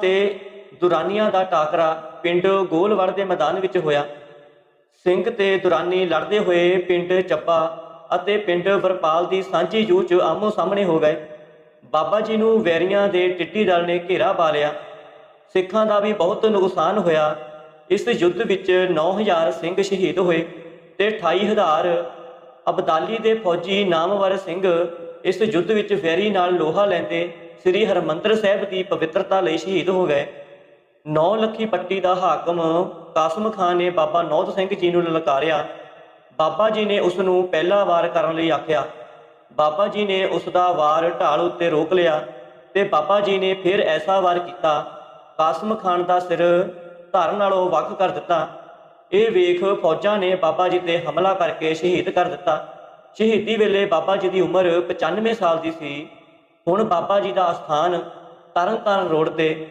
ਤੇ ਦੁਰਾਨੀਆਂ ਦਾ ਟਾਕਰਾ ਪਿੰਡ ਗੋਲਵੜ ਦੇ ਮੈਦਾਨ ਵਿੱਚ ਹੋਇਆ। ਸਿੰਘ ਤੇ ਦੁਰਾਨੀ ਲੜਦੇ ਹੋਏ ਪਿੰਡ ਚੱਪਾ ਅਤੇ ਪਿੰਡ ਵਰਪਾਲ ਦੀ ਸਾਂਝੀ ਜੂਝ 'ਚ ਆਮੋ ਸਾਹਮਣੇ ਹੋ ਗਏ। ਬਾਬਾ ਜੀ ਨੂੰ ਵੈਰੀਆਂ ਦੇ ਟਿੱਟੀ ਦਲ ਨੇ ਘੇਰਾ ਪਾ ਲਿਆ। ਸਿੱਖਾਂ ਦਾ ਵੀ ਬਹੁਤ ਨੁਕਸਾਨ ਹੋਇਆ। ਇਸ ਯੁੱਧ ਵਿੱਚ 9000 ਸਿੰਘ ਸ਼ਹੀਦ ਹੋਏ ਤੇ 28000 ਅਬਦਾਲੀ ਦੇ ਫੌਜੀ ਨਾਮਵਰ ਸਿੰਘ ਇਸ ਯੁੱਧ ਵਿੱਚ ਫੈਰੀ ਨਾਲ ਲੋਹਾ ਲੈਂਦੇ ਸ੍ਰੀ ਹਰਮੰਦਰ ਸਾਹਿਬ ਦੀ ਪਵਿੱਤਰਤਾ ਲਈ ਸ਼ਹੀਦ ਹੋ ਗਏ। ਨੌ ਲੱਖੀ ਪੱਟੀ ਦਾ ਹਾਕਮ ਕਾਸਮ ਖਾਨ ਨੇ ਬਾਬਾ ਨੌਦ ਸਿੰਘ ਜੀ ਨੂੰ ਲਲਕਾਰਿਆ। ਬਾਬਾ ਜੀ ਨੇ ਉਸ ਨੂੰ ਪਹਿਲਾ ਵਾਰ ਕਰਨ ਲਈ ਆਖਿਆ। ਬਾਬਾ ਜੀ ਨੇ ਉਸ ਦਾ ਵਾਰ ਢਾਲ ਉੱਤੇ ਰੋਕ ਲਿਆ ਤੇ ਬਾਬਾ ਜੀ ਨੇ ਫਿਰ ਐਸਾ ਵਾਰ ਕੀਤਾ, ਕਾਸਮ ਖਾਨ ਦਾ ਸਿਰ ਧਰ ਨਾਲੋਂ ਵੱਖ ਕਰ ਦਿੱਤਾ। ਇਹ ਵੇਖ ਫੌਜਾਂ ਨੇ ਬਾਬਾ ਜੀ ਤੇ ਹਮਲਾ ਕਰਕੇ ਸ਼ਹੀਦ ਕਰ ਦਿੱਤਾ। ਸ਼ਹੀਦੀ ਵੇਲੇ ਬਾਬਾ ਜੀ ਦੀ ਉਮਰ 95 ਸਾਲ ਦੀ ਸੀ। ਹੁਣ ਬਾਬਾ ਜੀ ਦਾ ਅਸਥਾਨ ਤਰਨਤਾਰਨ ਰੋਡ ਤੇ